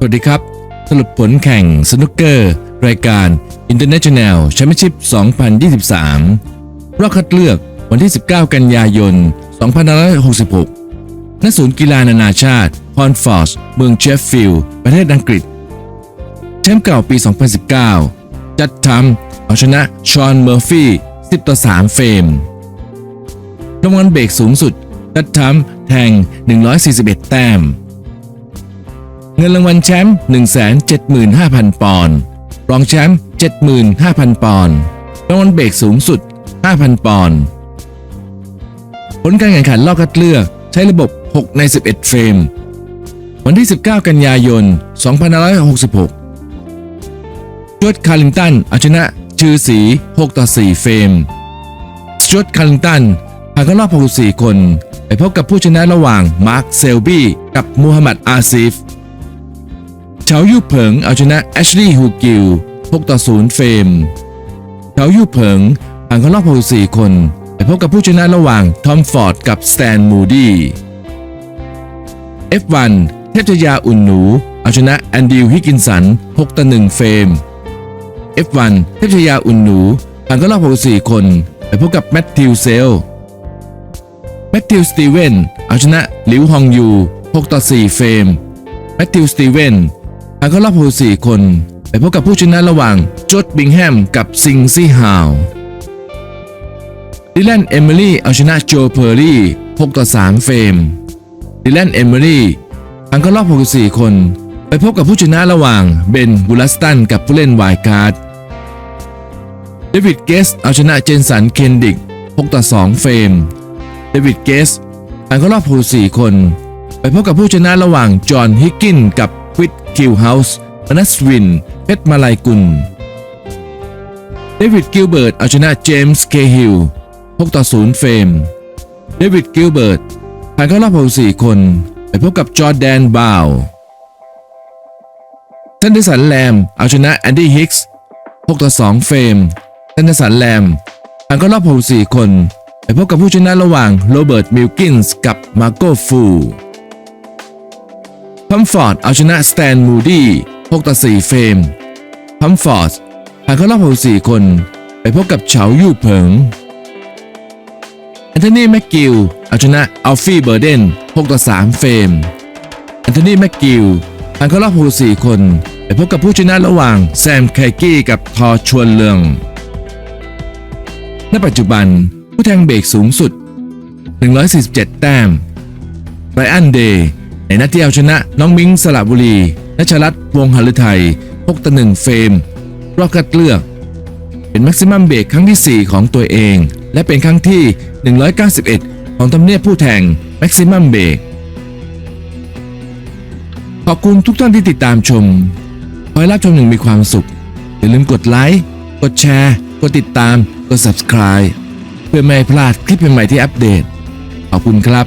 สวัสดีครับ สรุปผลแข่งสนุกเกอร์ รายการ International Championship 2023 รอบคัดเลือกวันที่ 19 กันยายน 2566 ณ ศูนย์กีฬานานาชาติพอนฟอร์สเมืองเชฟฟิลด์ประเทศอังกฤษ แชมป์เก่าปี 2019 จัดทำเอาชนะชอนเมอร์ฟี่ 10 ต่อ 3 เฟรมรางวัลเบรกสูงสุดจัดทำแทง 141 แต้ม เงินรางวัลแชมป์175,000 ปอนด์รองแชมป์75,000 ปอนด์รางวัลเบรกสูงสุด 5,000 ปอนด์ผลการแข่งขันรอบคัดเลือกใช้ระบบ 6 ใน 11 เฟรม วันที่ 19 กันยายน 2566จวดคาร์ลิงตันเอาชนะชื่อสี 6 ต่อ 4 เฟรมสจวดคาร์ลิงตันผ่านเข้ารอบ 64 คน ไปพบกับผู้ชนะระหว่างมาร์คเซลบี้กับมูฮัมหมัดอาซีฟ เฉายู่เผิงเอาชนะแอชลีย์ฮูกิล6ต่อ0เฟรมเฉายู่เผิงผ่านเข้ารอบ64คนไปพบกับผู้ชนะระหว่างทอมฟอร์ดกับสแตนมูดี้ F1 เทพชยาอุ่นหนูเอาชนะแอนดิวฮิกินสัน6ต่อ1เฟรม F1 เทพชยาอุ่นหนูผ่านเข้ารอบ64คนไปพบกับแมทธิวเซลแมทธิวสตีเวนเอาชนะหลิวฮองยู6ต่อ4เฟรมแมทธิวสตีเวน ผ่านเข้ารอบ64คน ไปพบกับผู้ชนะระหว่างจอร์ดบิงแฮมกับซิงซี่ฮาวดิแลนเอมิลี่เอาชนะโจเพอร์รี่6ต่อ3เฟรมดิแลนเอมิลี่ผ่านเข้ารอบ64คน ไปพบกับผู้ชนะระหว่างเบนบูลัสตันกับผู้เล่นไวล์การ์ดเดวิดเกสเอาชนะเจนสันเคนดิก6ต่อ2เฟรมเดวิดเกสผ่านเข้ารอบ64คน ไปพบกับผู้ชนะระหว่างจอห์นฮิกกินกับ วิดคิวเฮาส์มนัสวิน เพชรมาลายกุล เดวิดกิลเบิร์ตเอาชนะเจมส์เคฮิล6ต่อ0เฟรม เดวิดกิลเบิร์ตผ่านเข้ารอบ64คน ไปพบกับจอร์แดนบาวทันเดสันแลมเอาชนะแอนดี้ฮิกส์6ต่อ2เฟรมทันเดสันแลมผ่านเข้ารอบ64คน ไปพบกับผู้ชนะระหว่างโรเบิร์ตมิลกินส์กับมาโกฟู พัมฟอร์ดเอาชนะสแตนมูดี้6ต่อ4เฟรมพัมฟอร์ดผ่านเข้ารอบ64คน ไปพบกับเฉายู่เผิงแอนโทนีแม็กกิลเอาชนะอัลฟี่เบอร์เดน6ต่อ3เฟรมแอนโทนีแม็กกิลผ่านเข้ารอบ64คนไปพบกับผู้ชนะระหว่างแซมไคกี้กับทอชวนเลืองณปัจจุบันผู้แทงเบรกสูงสุด 147 แต้มไรอันเดย์ ในนัดที่เอาชนะน้องมิงสระบุรีนัชรัตน์วงหฤทัย6ต่อ1เฟรมรอบคัดเลือก เป็นแม็กซิมัมเบรกครั้งที่ 4 ของตัวเอง และเป็นครั้งที่ 191 ของทำเนียบผู้แทงแม็กซิมัมเบรกขอบคุณทุกท่านที่ติดตามชม ขอให้รับชมอย่างมีความสุข อย่าลืมกดไลค์ กดแชร์ กดติดตาม กด subscribe เพื่อไม่ให้พลาดคลิปใหม่ๆที่อัปเดต ขอบคุณครับ